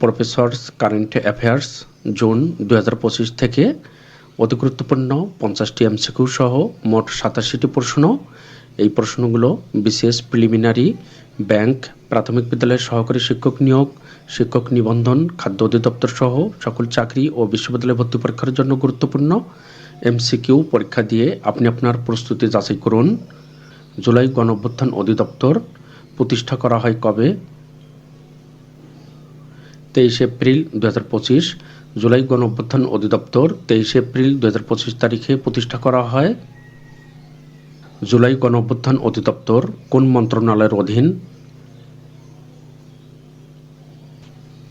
Professor's current affairs, June দু হাজার পঁচিশ থেকে অতি গুরুত্বপূর্ণ পঞ্চাশটি এমসিকিউ সহ মোট সাতাশিটি প্রশ্ন। এই প্রশ্নগুলো বিশেষ প্রিলিমিনারি ব্যাংক, প্রাথমিক বিদ্যালয়ের সহকারী শিক্ষক নিয়োগ, শিক্ষক নিবন্ধন, খাদ্য অধিদপ্তর সহ সকল চাকরি ও বিশ্ববিদ্যালয় ভর্তি পরীক্ষার জন্য গুরুত্বপূর্ণ এমসিকিউ পরীক্ষা দিয়ে আপনি আপনার প্রস্তুতি যাচাই করুন। জুলাই গণঅভ্যুত্থান অধিদপ্তর প্রতিষ্ঠা করা হয় কবে? তেইশে এপ্রিল দু হাজার পঁচিশ, জুলাই গণ অভ্যুত্থান অধিদপ্তর তেইশে এপ্রিল দু হাজার পঁচিশ তারিখে প্রতিষ্ঠা করা হয়। জুলাই গণ অভ্যুত্থান অধিদপ্তর কোন মন্ত্রণালয়ের অধীন?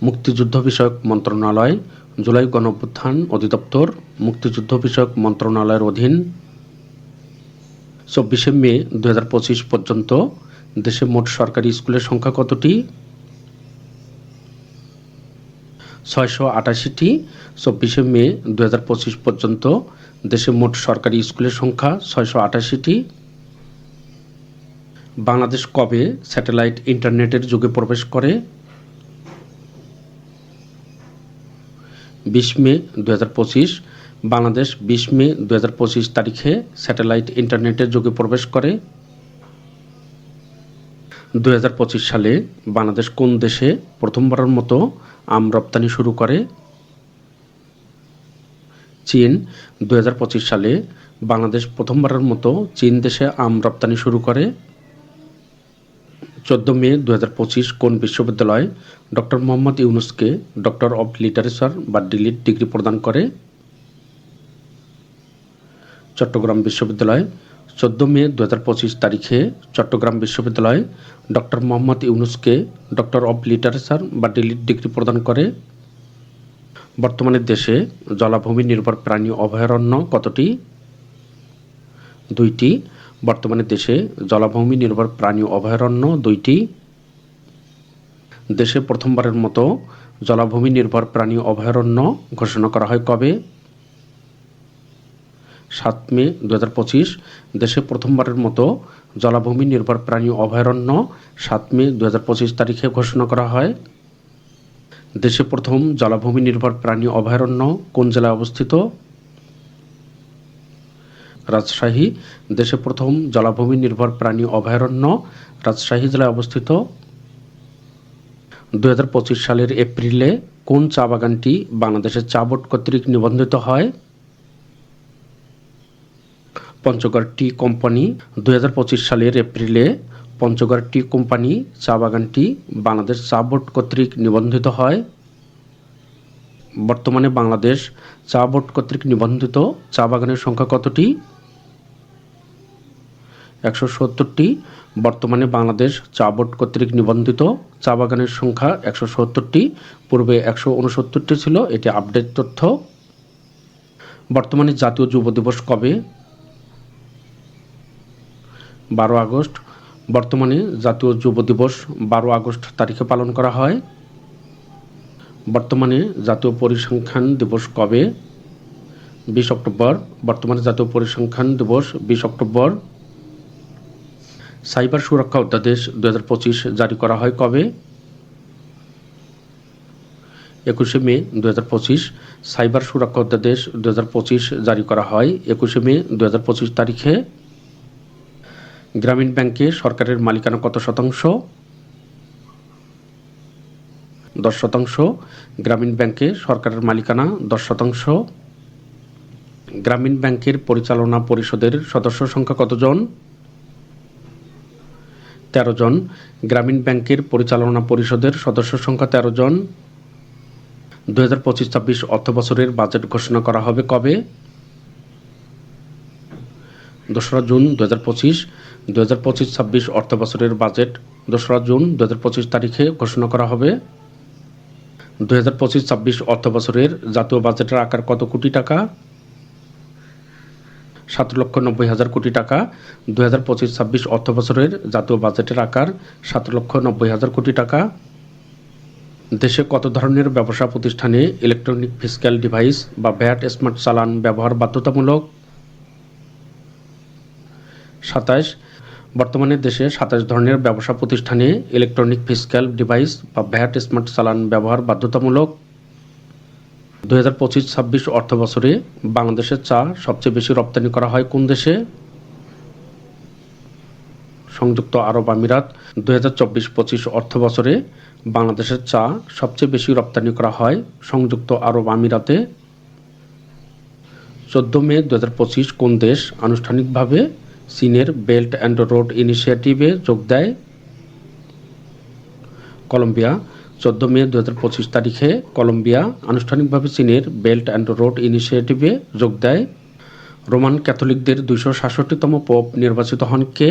মুক্তিযুদ্ধ বিষয়ক মন্ত্রণালয়, জুলাই গণ অভ্যুত্থান অধিদপ্তর, মুক্তিযুদ্ধ বিষয়ক মন্ত্রণালয়ের অধীন। চব্বিশে মে দু পঁচিশ পর্যন্ত দেশে মোট সরকারি স্কুলের সংখ্যা কতটি? ছয়শো আটাশিটি, চব্বিশে মে দু পর্যন্ত। দেশে মোট সরকারি স্কুলের সংখ্যা ছয়শো আটাশিটি। বাংলাদেশ কবে স্যাটেলাইট ইন্টারনেটের যুগে প্রবেশ করে? বিশ মে দু বাংলাদেশ বিশ মে দু পঁচিশ তারিখে স্যাটেলাইট ইন্টারনেটের যুগে প্রবেশ করে। দু সালে বাংলাদেশ কোন দেশে প্রথমবারের মতো আম রপ্তানি শুরু করে চীন। দু হাজার পঁচিশ সালে বাংলাদেশ প্রথমবারের মতো চীন দেশে আম রপ্তানি শুরু করে। চোদ্দ মে দু হাজার পঁচিশ কোন বিশ্ববিদ্যালয় ডক্টর মোহাম্মদ ইউনুসকে ডক্টর অব লিটারেচার বা ডিলিট ডিগ্রি প্রদান করে? চট্টগ্রাম বিশ্ববিদ্যালয় চোদ্দ মে দু হাজার পঁচিশ তারিখে চট্টগ্রাম বিশ্ববিদ্যালয় ডক্টর মোহাম্মদ ইউনুসকে ডক্টর অব লিটারেচার বা ডিলিট ডিগ্রি প্রদান করে। বর্তমানে দেশে জলাভূমি নির্ভর প্রাণী অভয়ারণ্য কতটি? দুইটি। বর্তমানে দেশে জলাভূমি নির্ভর প্রাণী অভয়ারণ্য দুইটি। দেশে প্রথমবারের মতো জলাভূমি নির্ভর প্রাণী অভয়ারণ্য ঘোষণা করা হয় কবে? সাত মে দু হাজার পঁচিশ, দেশে প্রথমবারের মতো জলাভূমি নির্ভর প্রাণী অভয়ারণ্য সাত মে দু হাজার পঁচিশ তারিখে ঘোষণা করা হয়। দেশে প্রথম জলাভূমি নির্ভর প্রাণী অভয়ারণ্য কোন জেলায় অবস্থিত? রাজশাহী, দেশে প্রথম জলাভূমি নির্ভর প্রাণী অভয়ারণ্য রাজশাহী জেলায় অবস্থিত। দু হাজার পঁচিশ সালের এপ্রিলে কোন চা বাগানটি বাংলাদেশের চা বোর্ড কর্তৃক নিবন্ধিত হয়? পঞ্চগড় টি কোম্পানি দুই হাজার পঁচিশ সালের এপ্রিলে পঞ্চগড় টি কোম্পানি চা বাগানটি বাংলাদেশ চা বোর্ড কর্তৃক নিবন্ধিত হয়। বর্তমানে বাংলাদেশ চা বোর্ড কর্তৃক নিবন্ধিত চা বাগানের সংখ্যা কতটি? একশো সত্তরটি। বর্তমানে বাংলাদেশ চা বোর্ড কর্তৃক নিবন্ধিত চা বাগানের সংখ্যা একশো সত্তরটি। পূর্বে একশো উনসত্তরটি ছিল, এটি আপডেট তথ্য। বর্তমানে জাতীয় যুব দিবস কবে? বারো আগস্ট। বর্তমানে জাতীয় যুব দিবস বারো আগস্ট তারিখে পালন করা হয়। বর্তমানে জাতীয় পরিসংখ্যান দিবস কবে? বিশ অক্টোবর। বর্তমানে জাতীয় পরিসংখ্যান দিবস বিশ অক্টোবর। সাইবার সুরক্ষা অধ্যাদেশ দু হাজার পঁচিশ জারি করা হয় কবে? একুশে মে দু পঁচিশ। সাইবার সুরক্ষা অধ্যাদেশ দু হাজার পঁচিশ জারি করা হয় একুশে মে দু পঁচিশ তারিখে। গ্রামীণ ব্যাংকে সরকারের মালিকানা কত শতাংশ? দশ শতাংশ। গ্রামীণ ব্যাংকে সরকারের মালিকানা দশ শতাংশ। গ্রামীণ ব্যাংকের পরিচালনা পরিষদের সদস্য সংখ্যা কতজন? তেরো জন। গ্রামীণ ব্যাংকের পরিচালনা পরিষদের সদস্য সংখ্যা তেরো জন। দু হাজার পঁচিশ ছাব্বিশ অর্থ বছরের বাজেট ঘোষণা করা হবে কবে? দোসরা জুন দু হাজার পঁচিশ। দু হাজার পঁচিশ ছাব্বিশ অর্থ বছরের বাজেট দোসরা জুন দু হাজার পঁচিশ তারিখে ঘোষণা করা হবে। দু হাজার পঁচিশ ছাব্বিশ অর্থ বছরের জাতীয় বাজেটের আকার কত কোটি টাকা? সাত লক্ষ নব্বই হাজার কোটি টাকা। দু হাজার পঁচিশ ছাব্বিশ অর্থ বছরের জাতীয় বাজেটের আকার সাত লক্ষ নব্বই হাজার কোটি টাকা। দেশে কত ধরনের ব্যবসা প্রতিষ্ঠানে ইলেকট্রনিক ফিজিক্যাল ডিভাইস বা ভ্যাট স্মার্ট চালান ব্যবহার বাধ্যতামূলক? সাতাশ বর্তমানে দেশে সাতাশ ধরনের ব্যবসা প্রতিষ্ঠানে ইলেকট্রনিক ফিজিক্যাল ডিভাইস বা ভ্যাট স্মার্ট চালান ব্যবহার বাধ্যতামূলক। দু হাজার পঁচিশ ছাব্বিশ অর্থ বছরে বাংলাদেশের চা সবচেয়ে বেশি রপ্তানি করা হয় কোন দেশে? সংযুক্ত আরব আমিরাত, দুই হাজার চব্বিশ পঁচিশ অর্থ বছরে বাংলাদেশের চা সবচেয়ে বেশি রপ্তানি করা হয় সংযুক্ত আরব আমিরাতে। চোদ্দ মে দু হাজার পঁচিশ কোন দেশ আনুষ্ঠানিকভাবে চীনের বেল্ট অ্যান্ড রোড ইনিশিয়েটিভে যোগ দেয় কলম্বিয়া। চোদ্দ মে দু হাজার পঁচিশ তারিখে কলম্বিয়া আনুষ্ঠানিকভাবে চীনের বেল্ট অ্যান্ড রোড ইনিশিয়েটিভে যোগ দেয়। রোমান ক্যাথলিকদের দুইশো সাতষট্টিতম পোপ নির্বাচিত হন কে?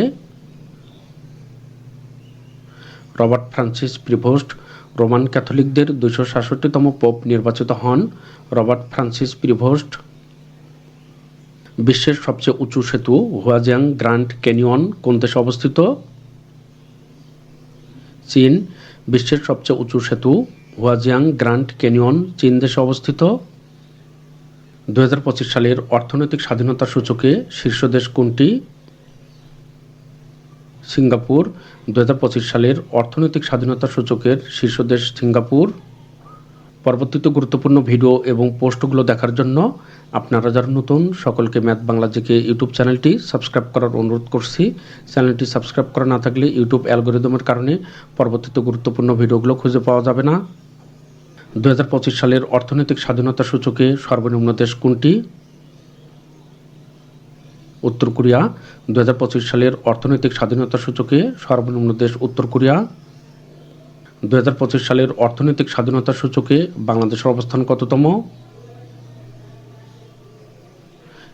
Robert Francis Prevost. রোমান ক্যাথলিকদের দুইশো সাতষট্টিতম পোপ নির্বাচিত হন রবার্ট ফ্রান্সিস প্রিভোস্ট। বিশ্বের সবচেয়ে উঁচু সেতু, হুয়াজিয়াং গ্র্যান্ড ক্যানিয়ন, কোন দেশে অবস্থিত? চীন, বিশ্বের সবচেয়ে উঁচু সেতু, হুয়াজিয়াং গ্র্যান্ড ক্যানিয়ন, চীন দেশে অবস্থিত? দুহাজার পঁচিশ সালের অর্থনৈতিক স্বাধীনতা সূচকে শীর্ষ দেশ কোনটি? সিঙ্গাপুর। দু হাজার পঁচিশ সালের অর্থনৈতিক স্বাধীনতা সূচকের শীর্ষ দেশ সিঙ্গাপুর। পরবর্তীতে গুরুত্বপূর্ণ ভিডিও এবং পোস্টগুলো দেখার জন্য আপনারা যারা নতুন, সকলকে ম্যাথ বাংলা জিকে ইউটিউব চ্যানেলটি সাবস্ক্রাইব করার অনুরোধ করছি। চ্যানেলটি সাবস্ক্রাইব করা না থাকলে ইউটিউব অ্যালগোরিদমের কারণে পরবর্তীত গুরুত্বপূর্ণ ভিডিওগুলো খুঁজে পাওয়া যাবে না। দু হাজার পঁচিশ সালের অর্থনৈতিক স্বাধীনতা সূচকে সর্বনিম্ন দেশ কোনটি? উত্তর কোরিয়া। দু হাজার পঁচিশ সালের অর্থনৈতিক স্বাধীনতা সূচকে সর্বনিম্ন দেশ উত্তর কোরিয়া। দুই হাজার পঁচিশ সালের অর্থনৈতিক স্বাধীনতা সূচকে বাংলাদেশের অবস্থান কততম?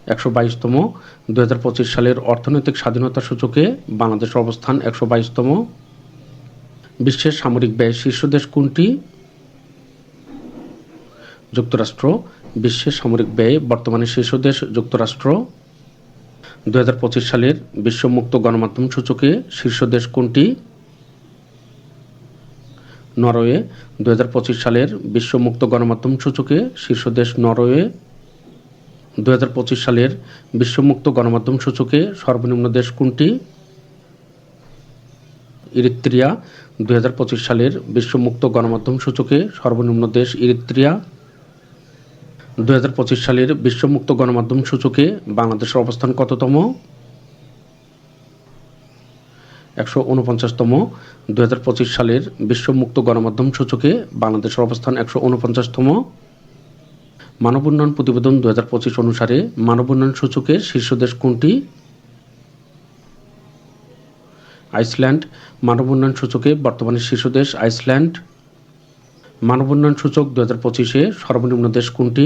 একশো বাইশতম। দুই হাজার পঁচিশ সালের অর্থনৈতিক স্বাধীনতা সূচকে বাংলাদেশের অবস্থান একশো বাইশতম। বিশ্বের সামরিক ব্যয় শীর্ষ দেশ কোনটি? যুক্তরাষ্ট্র। বিশ্বের সামরিক ব্যয় বর্তমানে শীর্ষ দেশ যুক্তরাষ্ট্র। দুই হাজার পঁচিশ সালের বিশ্ব মুক্ত গণমাধ্যম সূচকে শীর্ষ দেশ কোনটি? নরওয়ে দু হাজার পঁচিশ সালের বিশ্ব মুক্ত গণমাধ্যম সূচকে শীর্ষ দেশ নরওয়ে দু হাজার পঁচিশ সালের বিশ্বমুক্ত গণমাধ্যম সূচকে সর্বনিম্ন দেশ কোনটি? ইরিত্রিয়া দু হাজার পঁচিশ সালের বিশ্বমুক্ত গণমাধ্যম সূচকে সর্বনিম্ন দেশ ইরিত্রিয়া দু হাজার পঁচিশ সালের বিশ্বমুক্ত গণমাধ্যম সূচকে বাংলাদেশের অবস্থান কততম? একশো উনপঞ্চাশতম দুই হাজার পঁচিশ সালের বিশ্ব মুক্ত গণমাধ্যম সূচকে বাংলাদেশের অবস্থান একশো উনপঞ্চাশতম। মানব উন্নয়ন প্রতিবেদন দু অনুসারে মানব উন্নয়ন সূচকের শীর্ষ দেশ কোনটি? আইসল্যান্ড। মানব উন্নয়ন সূচকে বর্তমানে শীর্ষ দেশ আইসল্যান্ড। মানব উন্নয়ন সূচক দু হাজার পঁচিশে সর্বনিম্ন দেশ কোনটি?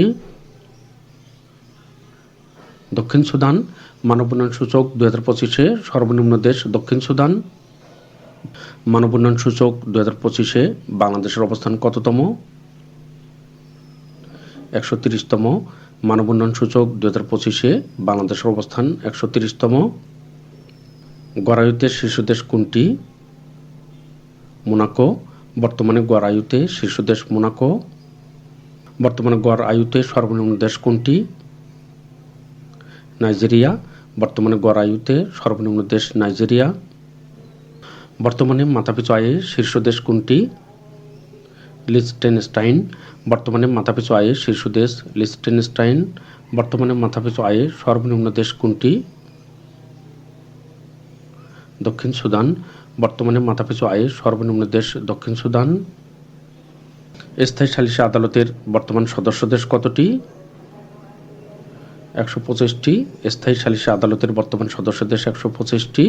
দক্ষিণ সুদান। মানব উন্নয়ন সূচক দু হাজার পঁচিশে সর্বনিম্ন দেশ দক্ষিণ সুদান। মানব উন্নয়ন সূচক দু হাজার পঁচিশে বাংলাদেশের অবস্থান কততম? একশো তিরিশতম। মানব উন্নয়ন সূচক দু হাজার পঁচিশে বাংলাদেশের অবস্থান একশো তিরিশতম। গড়ায়ুতে শীর্ষ দেশ কোনটি? মোনাকো। বর্তমানে গড় আয়ুতে শীর্ষ দেশ মোনাকো। বর্তমানে গড় আয়ুতে সর্বনিম্ন দেশ কোনটি? নাইজেরিয়া, বর্তমানে গড় আয়ুতে সর্বনিম্ন দেশ নাইজেরিয়া। বর্তমানে মাথাপিছু আয়ে শীর্ষ দেশ কোনটি? লিস্টেনস্টাইন বর্তমানে মাথাপিছু আয়ে শীর্ষ দেশ লিস্টেনস্টাইন বর্তমানে মাথাপিছু আয়ে সর্বনিম্ন দেশ কোনটি? দক্ষিণ সুদান। বর্তমানে মাথাপিছু আয়ে সর্বনিম্ন দেশ দক্ষিণ সুদান। স্থায়ী সালিসি আদালতের বর্তমান সদস্য দেশ কতটি? একশো পঁচিশটি স্থায়ী সালিসি আদালতের বর্তমান সদস্য দেশ একশো পঁচিশটি।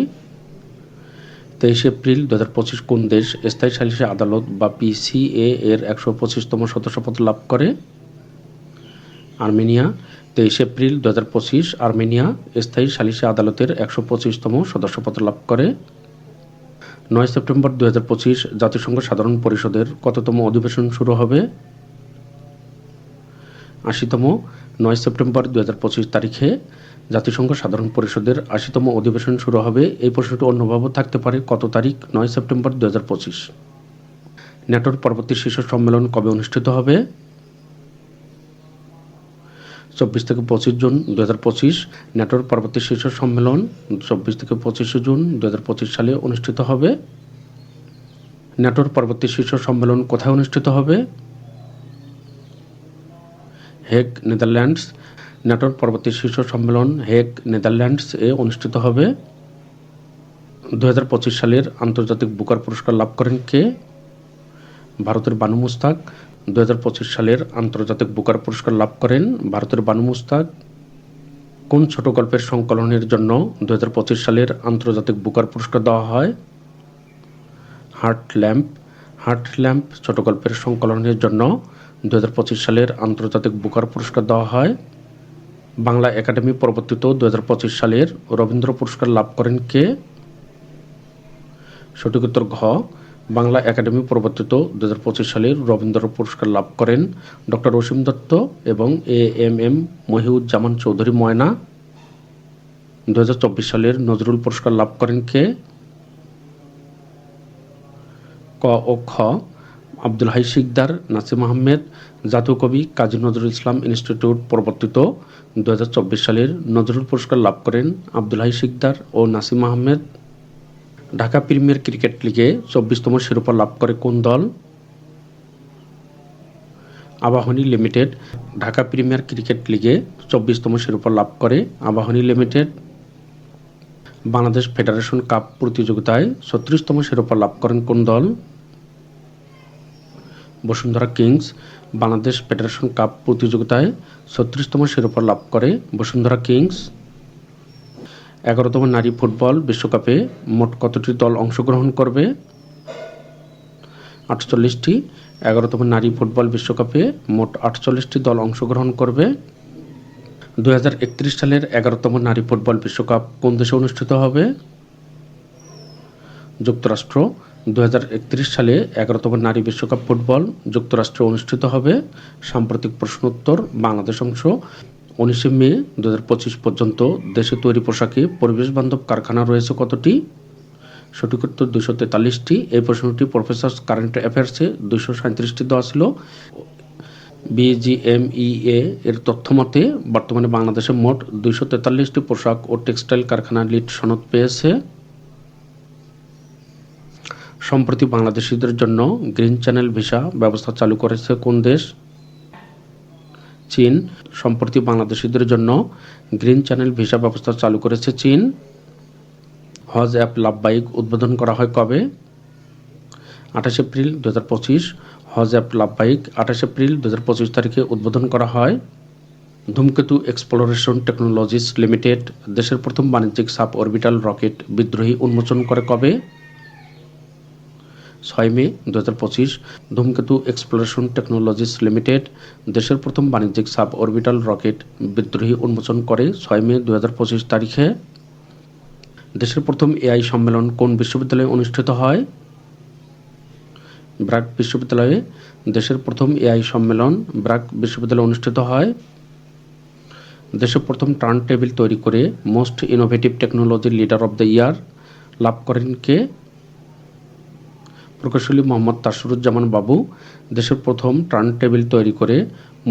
তেইশে এপ্রিল দু হাজার পঁচিশ কোন দেশ স্থায়ী সালিসি আদালত বা পিসিএ এর একশো পঁচিশতম সদস্যপদ লাভ করে? আর্মেনিয়া, তেইশে এপ্রিল দু হাজার পঁচিশ আর্মেনিয়া স্থায়ী সালিসি আদালতের একশো পঁচিশতম সদস্যপদ লাভ করে? নয় সেপ্টেম্বর দু হাজার পঁচিশ জাতিসংঘ সাধারণ পরিষদের কততম অধিবেশন শুরু হবে? আশিতম নয় সেপ্টেম্বর দু হাজার পঁচিশ তারিখে জাতিসংঘ সাধারণ পরিষদের আশিতম অধিবেশন শুরু হবে। এই প্রশ্নটি অন্যভাবে থাকতে পারে। কত তারিখ? নয় সেপ্টেম্বর দু হাজার পঁচিশ। ন্যাটোর পরবর্তী শীর্ষ সম্মেলন কবে অনুষ্ঠিত হবে? চব্বিশ থেকে পঁচিশ জুন দু হাজার পঁচিশ। ন্যাটোর পরবর্তী শীর্ষ সম্মেলন চব্বিশ থেকে পঁচিশে জুন দু হাজার পঁচিশ সালে অনুষ্ঠিত হবে। ন্যাটোর পরবর্তী শীর্ষ সম্মেলন কোথায় অনুষ্ঠিত হবে? হেগ নেদারল্যান্ডস ন্যাটোর পরবর্তী শীর্ষ সম্মেলন হেগ নেদারল্যান্ডস এ অনুষ্ঠিত হবে। দুহাজার পঁচিশ সালের আন্তর্জাতিক বুকার পুরস্কার লাভ করেন কে? ভারতের বানু মুস্তাক। দুহাজার পঁচিশ সালের আন্তর্জাতিক বুকার পুরস্কার লাভ করেন ভারতের বানু মুস্তাক। কোন ছোট গল্পের সংকলনের জন্য দুই হাজার পঁচিশ সালের আন্তর্জাতিক বুকার পুরস্কার দেওয়া হয়? Heart lamp. হার্ট ল্যাম্প ছোট গল্পের সংকলনের জন্য দুই হাজার পঁচিশ সালের আন্তর্জাতিক বুকার পুরস্কার দেওয়া হয়। বাংলা একাডেমি পরবর্তীত দু সালের রবীন্দ্র পুরস্কার লাভ করেন কে? সঠিক উত্তর ঘ। বাংলা একাডেমি প্রবর্তিত পঁচিশ সালের রবীন্দ্র পুরস্কার লাভ করেন ডক্টর অসীম দত্ত এবং A M M Mohiuzzaman Chowdhury Moyna. দুই হাজার চব্বিশ সালের নজরুল পুরস্কার লাভ করেন কে? ক ও খ। আব্দুল হাই শিকদার, নাসিম আহমেদ, জাতীয় কবি কাজী নজরুল ইসলাম ইনস্টিটিউট প্রবর্তিত দু হাজার চব্বিশ সালের নজরুল পুরস্কার লাভ করেন আব্দুল হাই শিকদার ও নাসিম আহমেদ। ঢাকা প্রিমিয়ার ক্রিকেট লিগে চব্বিশতম শিরোপা লাভ করে কোন দল? Abahani limited. Dhaka premier cricket লিগে চব্বিশতম শিরোপা লাভ করে Abahani limited. Bangladesh federation cup প্রতিযোগিতায় ছত্রিশতম শিরোপা লাভ করেন কোন দল? Bashundhara kings Bangladesh federation cup প্রতিযোগিতায় ছত্রিশতম শিরোপা লাভ করে বসুন্ধরা কিংস। এগারোতম নারী ফুটবল বিশ্বকাপে মোট কতটি দল অংশগ্রহণ করবে? আটচল্লিশটি। এগারোতম নারী ফুটবল বিশ্বকাপে মোট আটচল্লিশটি দল অংশগ্রহণ করবে। দু হাজার একত্রিশ সালের এগারোতম নারী ফুটবল বিশ্বকাপ কোন দেশে অনুষ্ঠিত হবে? যুক্তরাষ্ট্র। দু হাজার একত্রিশ সালে এগারোতম নারী বিশ্বকাপ ফুটবল যুক্তরাষ্ট্রে অনুষ্ঠিত হবে। সাম্প্রতিক প্রশ্নোত্তর, বাংলাদেশ অংশ। উনিশে মে দু হাজার পঁচিশ পর্যন্ত দেশে তৈরি পোশাকে পরিবেশ বান্ধব কারখানা রয়েছে কতটি? সঠিক উত্তর দুশো তেতাল্লিশটি। এই প্রশ্নটি প্রফেসর কারেন্ট অ্যাফেয়ার্সে দুশো সাঁত্রিশটি দেওয়া ছিল। বিজিএমইএ এর তথ্য মতে, বর্তমানে বাংলাদেশে মোট দুইশো তেতাল্লিশটি পোশাক ও টেক্সটাইল কারখানা লিড সনদ পেয়েছে। সম্প্রতি বাংলাদেশিদের জন্য গ্রিন চ্যানেল ভিসা ব্যবস্থা চালু করেছে কোন দেশ? চীন। সম্প্রতি বাংলাদেশিদের জন্য গ্রিন চ্যানেল ভিসা ব্যবস্থা চালু করেছে চীন। হজ অ্যাপ লাভবাহিক উদ্বোধন করা হয় কবে? আঠাশ এপ্রিল দু হাজার পঁচিশ। হজ অ্যাপ লাভবাহিক আঠাশ এপ্রিল দু হাজার পঁচিশ তারিখে উদ্বোধন করা হয়। ধূমকেতু এক্সপ্লোরেশন টেকনোলজিস লিমিটেড, দেশের প্রথম বাণিজ্যিক সাব অরবিটাল রকেট বিদ্রোহী উন্মোচন করে কবে? ছয় মে দু হাজার পঁচিশ ধূমকেতু এক্সপ্লোরেশন টেকনোলজিস লিমিটেড দেশের প্রথম বাণিজ্যিক সাব অরবিটাল রকেট বিদ্রোহী উন্মোচন করে ছয় মে দু হাজার পঁচিশ তারিখে। দেশের প্রথম এআই সম্মেলন কোন বিশ্ববিদ্যালয়ে অনুষ্ঠিত হয়? ব্র্যাক বিশ্ববিদ্যালয়ে দেশের প্রথম এআই সম্মেলন ব্র্যাক বিশ্ববিদ্যালয়ে অনুষ্ঠিত হয়। দেশের প্রথম টার্ন টেবিল তৈরি করে most innovative technology leader of the year লাভ করেন কে? প্রকৌশলী মোহাম্মদ তাসরুজ্জামান বাবু দেশের প্রথম টার্ন টেবিল তৈরি করে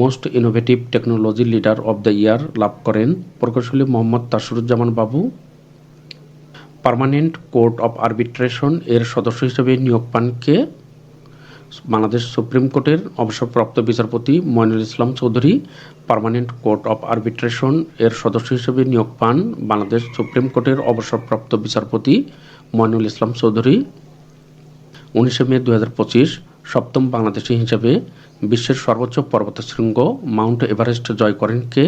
most innovative technology leader of the year লাভ করেন প্রকৌশলী মোহাম্মদ তাসরুজ্জামান বাবু। পার্মানেন্ট কোর্ট অফ আরবিট্রেশন এর সদস্য হিসেবে নিয়োগ পান কে? বাংলাদেশ সুপ্রিম কোর্টের অবসরপ্রাপ্ত বিচারপতি Moinul Islam Chowdhury. Permanent court of arbitration এর সদস্য হিসেবে নিয়োগ পান বাংলাদেশ সুপ্রিম কোর্টের অবসরপ্রাপ্ত বিচারপতি মইনুল ইসলাম চৌধুরী। উনিশে মে দু হাজার পঁচিশ সপ্তম বাংলাদেশি হিসেবে বিশ্বের সর্বোচ্চ পর্বত শৃঙ্গ মাউন্ট এভারেস্ট জয় করেন কে?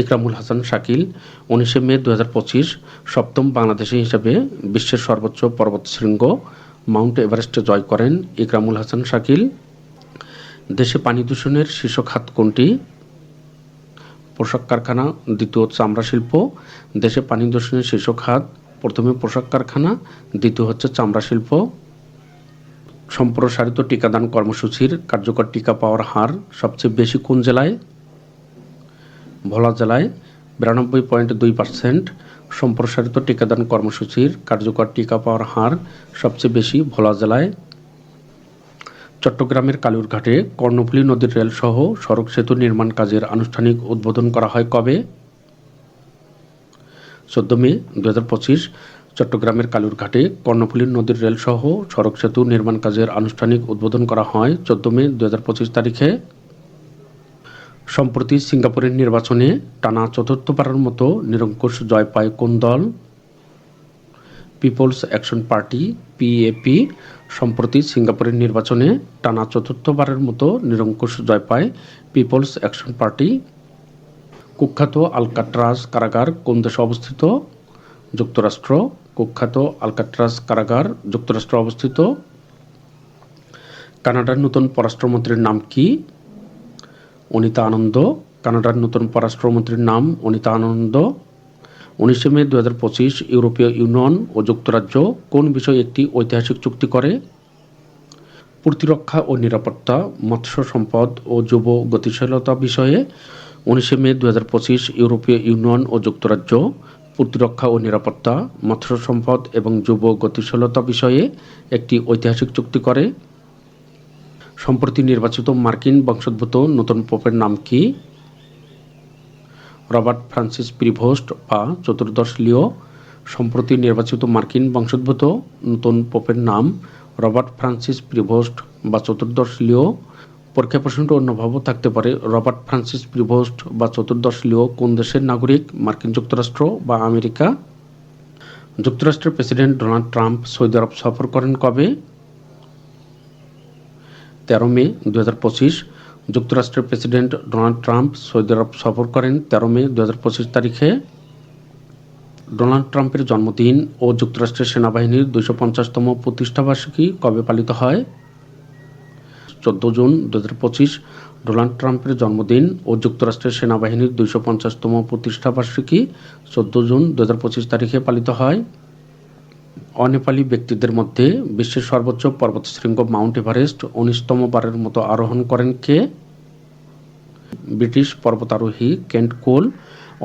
ইকরামুল হাসান শাকিল, উনিশে মে দু হাজার পঁচিশ সপ্তম বাংলাদেশি হিসেবে বিশ্বের সর্বোচ্চ পর্বত শৃঙ্গ মাউন্ট এভারেস্ট জয় করেন ইকরামুল হাসান শাকিল। দেশে পানি দূষণের শীর্ষ খাত কোনটি? পোশাক কারখানা, দ্বিতীয় চামড়া শিল্প। দেশে পানি দূষণের শীর্ষ খাত প্রথমে পোশাক কারখানা, দ্বিতীয় হচ্ছে চামড়া শিল্প। সম্প্রসারিত টিকাদান কর্মসূচির কার্যকর টিকা পাওয়ার হার সবচেয়ে বেশি কোন জেলায়? ভোলা জেলায় বিরানব্বই পয়েন্ট দুই পার্সেন্ট। সম্প্রসারিত টিকাদান কর্মসূচির কার্যকর টিকা পাওয়ার হার সবচেয়ে বেশি ভোলা জেলায়। চট্টগ্রামের কালুরঘাটে কর্ণফুলী নদীর রেলসহ সড়ক সেতু নির্মাণ কাজের আনুষ্ঠানিক উদ্বোধন করা হয় কবে? চোদ্দ মে দু হাজার পঁচিশ, চট্টগ্রামের কালুরঘাটে কর্ণফুলী নদীর রেলসহ সড়ক সেতু নির্মাণ কাজের আনুষ্ঠানিক উদ্বোধন করা হয় চোদ্দ মে দু হাজার পঁচিশ তারিখে। সম্প্রতি সিঙ্গাপুরের নির্বাচনে টানা চতুর্থবারের মতো নিরঙ্কুশ জয় পায় কোন দল? পিপলস অ্যাকশন পার্টি পিএপি সম্প্রতি সিঙ্গাপুরের নির্বাচনে টানা চতুর্থবারের মতো নিরঙ্কুশ জয় পায় পিপলস অ্যাকশন পার্টি। কুখ্যাত আলকাট্রাস কারাগার কোন দেশে অবস্থিত? যুক্তরাষ্ট্র। কুখ্যাত আলকাট্রাস কারাগার যুক্তরাষ্ট্র অবস্থিত। কানাডার নতুন পররাষ্ট্রমন্ত্রীর নাম কি? অনিতা আনন্দ। কানাডার নতুন পররাষ্ট্রমন্ত্রীর নাম অনিতা আনন্দ। উনিশে মে দু হাজার পঁচিশ ইউরোপীয় ইউনিয়ন ও যুক্তরাজ্য কোন বিষয়ে একটি ঐতিহাসিক চুক্তি করে? প্রতিরক্ষা ও নিরাপত্তা, মৎস্য সম্পদ ও যুব গতিশীলতা বিষয়ে উনিশে মে দু হাজার পঁচিশ ইউরোপীয় ইউনিয়ন ও যুক্তরাজ্য প্রতিরক্ষা ও নিরাপত্তা, মৎস্য সম্পদ এবং যুব গতিশীলতা বিষয়ে একটি ঐতিহাসিক চুক্তি করে। সম্প্রতি নির্বাচিত মার্কিন বংশোদ্ভূত নতুন পোপের নাম কি? রবার্ট ফ্রান্সিস প্রিভোস্ট বা চতুর্দশ লিও। সম্প্রতি নির্বাচিত মার্কিন বংশোদ্ভূত নতুন পোপের নাম রবার্ট ফ্রান্সিস প্রিভোস্ট বা চতুর্দশ লিও। পরীক্ষা প্রশ্নটি অন্যভাবেও থাকতে পারে। রবার্ট ফ্রান্সিস প্রিভোস্ট বা চতুর্দশ লিও কোন দেশের নাগরিক? মার্কিন যুক্তরাষ্ট্র বা আমেরিকা? যুক্তরাষ্ট্রের president Donald Trump Saudi Arab সফর করেন কবে? তেরো মে দু হাজার পঁচিশ। যুক্তরাষ্ট্রের president Donald Trump Saudi Arab সফর করেন তেরো মে দু হাজার পঁচিশ তারিখে। ডোনাল্ড ট্রাম্পের জন্মদিন ও যুক্তরাষ্ট্রের সেনাবাহিনীর দুইশো পঞ্চাশতম প্রতিষ্ঠাবার্ষিকী কবে পালিত হয়? চোদ্দ জুন দু হাজার পঁচিশ ডোনাল্ড ট্রাম্পের জন্মদিন ও যুক্তরাষ্ট্রের সেনাবাহিনীর দুইশো পঞ্চাশতম প্রতিষ্ঠাবার্ষিকী চোদ্দ জুন দু হাজার পঁচিশ তারিখে পালিত হয়। অনেপালি ব্যক্তিদের মধ্যে বিশ্বের সর্বোচ্চ পর্বতশৃঙ্গ মাউন্ট এভারেস্ট উনিশতম বারের মতো আরোহণ করেন কে? ব্রিটিশ পর্বতারোহী কেন্ট কোল।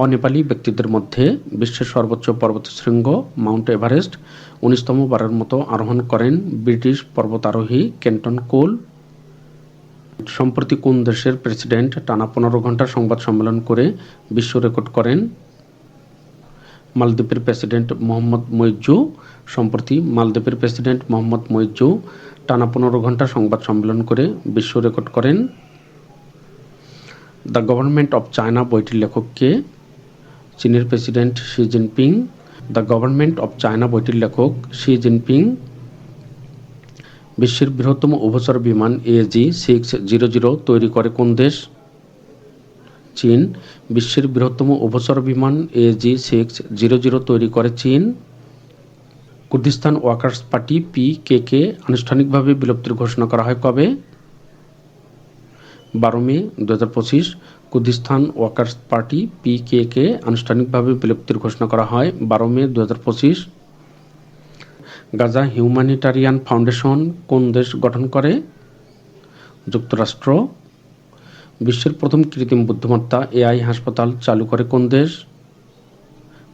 অনেপালি ব্যক্তিদের মধ্যে বিশ্বের সর্বোচ্চ পর্বতশৃঙ্গ মাউন্ট এভারেস্ট উনিশতম বারের মতো আরোহণ করেন ব্রিটিশ পর্বতারোহী কেন্টন কোল। সম্প্রতি কোন দেশের প্রেসিডেন্ট টানা পনেরো ঘণ্টা সংবাদ সম্মেলন করে বিশ্ব রেকর্ড করেন? মালদ্বীপের প্রেসিডেন্ট মোহাম্মদ মইজু সম্প্রতি মালদ্বীপের প্রেসিডেন্ট মোহাম্মদ মইজু টানা পনেরো ঘণ্টা সংবাদ সম্মেলন করে বিশ্ব রেকর্ড করেন। দ্য গভর্নমেন্ট অফ চায়না বইটির লেখককে চীনের president Xi Jinping. The government of China বইটির লেখক শি জিনপিং। বিশ্বের বৃহত্তম উভচর বিমান এজি সিক্স জিরো জিরো তৈরি করে কোন দেশ? চীন। বিশ্বের বৃহত্তম উভচর বিমান এজি সিক্স জিরো জিরো তৈরি করে চীন। Kurdistan workers party P K K আনুষ্ঠানিকভাবে বিলুপ্তির ঘোষণা করা হয় কবে? বারো মে দু হাজার পঁচিশ, Kurdistan workers party P K K আনুষ্ঠানিকভাবে বিলুপ্তির ঘোষণা করা হয় বারো মে দু হাজার পঁচিশ। গাজা হিউম্যানিটারিয়ান ফাউন্ডেশন কোন দেশ গঠন করে? যুক্তরাষ্ট্র। বিশ্বের প্রথম কৃত্রিম বুদ্ধিমত্তা এআই হাসপাতাল চালু করে কোন দেশ?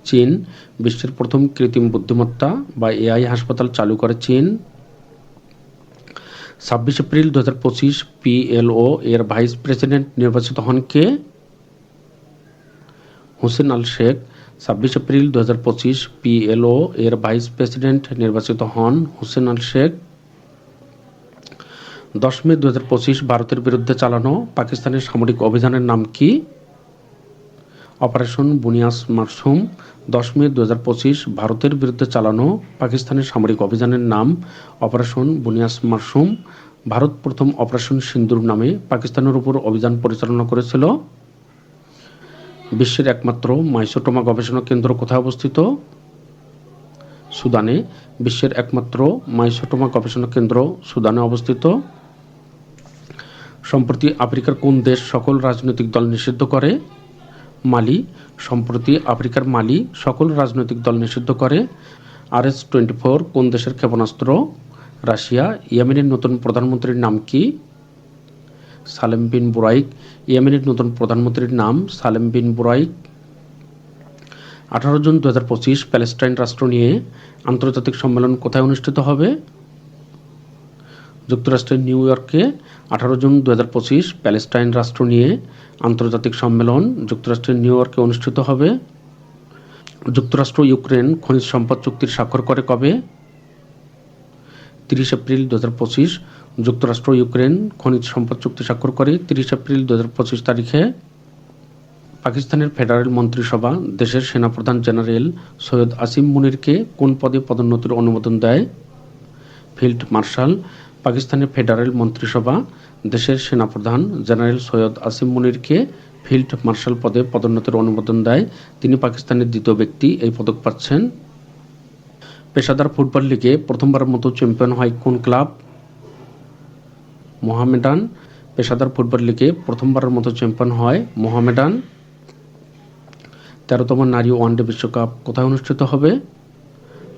চীন। বিশ্বের প্রথম কৃত্রিম বুদ্ধিমত্তা বা এআই হাসপাতাল চালু করে চীন। ছাব্বিশ এপ্রিল দু হাজার পঁচিশ পিএলও এর ভাইস প্রেসিডেন্ট নির্বাচিত হন কে? হোসেন আল শেখ। ছাব্বিশ এপ্রিল দু হাজার পঁচিশ পিএলও এর ভাইস প্রেসিডেন্ট নির্বাচিত হন হুসেন আল শেখ। দশ মে দু হাজার পঁচিশ ভারতের বিরুদ্ধে চালানো পাকিস্তানের সামরিক অভিযানের নাম কি? অপারেশন বুনিয়াস মারসুম। দশ মে দু হাজার পঁচিশ ভারতের বিরুদ্ধে চালানো পাকিস্তানের সামরিক অভিযানের নাম অপারেশন বুনিয়াস মারসুম। ভারত প্রথম অপারেশন সিন্দুর নামে পাকিস্তানের উপর অভিযান পরিচালনা করেছিল। বিশ্বের একমাত্র মাইসোটোমা গবেষণা কেন্দ্র কোথায় অবস্থিত? সুদানে, বিশ্বের একমাত্র মাইসোটোমা গবেষণা কেন্দ্র সুদানে অবস্থিত। সম্প্রতি আফ্রিকার কোন দেশ সকল রাজনৈতিক দল নিষিদ্ধ করে? মালি, সম্প্রতি আফ্রিকার মালি সকল রাজনৈতিক দল নিষিদ্ধ করে। আর এস টোয়েন্টি ফোর কোন দেশের ক্ষেপণাস্ত্র? রাশিয়া, ইয়েমেনের নতুন প্রধানমন্ত্রীর নাম কি? সালেম বিন বুরাইক ইয়েমেনের নতুন প্রধানমন্ত্রীর নাম সালেম বিন বুরাইক। আঠারো জুন দু পঁচিশ প্যালেস্টাইন রাষ্ট্র নিয়ে আন্তর্জাতিক সম্মেলন কোথায় অনুষ্ঠিত হবে? যুক্তরাষ্ট্রের নিউ ইয়র্কে আঠারো জুন দু পঁচিশ প্যালেস্টাইন রাষ্ট্র নিয়ে আন্তর্জাতিক সম্মেলন যুক্তরাষ্ট্রের নিউ ইয়র্কে অনুষ্ঠিত হবে। যুক্তরাষ্ট্র ইউক্রেন খনিজ সম্পদ চুক্তির স্বাক্ষর করে কবে? তিরিশ এপ্রিল দু হাজার পঁচিশ যুক্তরাষ্ট্র ইউক্রেন খনিজ সম্পদ চুক্তি স্বাক্ষর করে তিরিশ এপ্রিল দু হাজার পঁচিশ তারিখে পাকিস্তানের ফেডারেল মন্ত্রিসভা দেশের সেনাপ্রধান জেনারেল সৈয়দ আসিম মুনিরকে কোন পদে পদোন্নতির অনুমোদন দেয়? ফিল্ড মার্শাল, পাকিস্তানের ফেডারেল মন্ত্রিসভা দেশের সেনাপ্রধান জেনারেল সৈয়দ আসিম মুনিরকে ফিল্ড মার্শাল পদে পদোন্নতির অনুমোদন দেয়। তিনি পাকিস্তানের দ্বিতীয় ব্যক্তি, এই পদক পাচ্ছেন। পেশাদার ফুটবল লিগে প্রথমবারের মতো চ্যাম্পিয়ন হয় কোন ক্লাব? মোহামেডান পেশাদার ফুটবল লিগে প্রথমবারের মতো চ্যাম্পিয়ন হয় মোহামেডান। তেরোতম নারী ওয়ানডে বিশ্বকাপ কোথায় অনুষ্ঠিত হবে?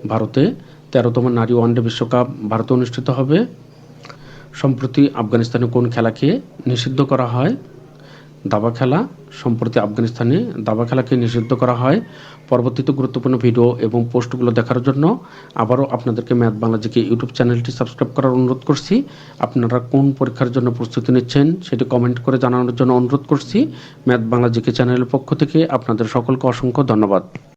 ভারতে তেরোতম নারী ওয়ানডে বিশ্বকাপ ভারতে অনুষ্ঠিত হবে। সম্প্রতি আফগানিস্তানে কোন খেলাকে নিষিদ্ধ করা হয়? দাবা খেলা সম্প্রতি আফগানিস্তানে দাবা খেলাকে নিষিদ্ধ করা হয়। পরবর্তীতে গুরুত্বপূর্ণ ভিডিও এবং পোস্টগুলো দেখার জন্য আবারও আপনাদেরকে ম্যাথ বাংলাজিকে ইউটিউব চ্যানেলটি সাবস্ক্রাইব করার অনুরোধ করছি। আপনারা কোন পরীক্ষার জন্য প্রস্তুতি নিচ্ছেন সেটি কমেন্ট করে জানানোর জন্য অনুরোধ করছি। ম্যাথ বাংলাজিকে চ্যানেলের পক্ষ থেকে আপনাদের সকলকে অসংখ্য ধন্যবাদ।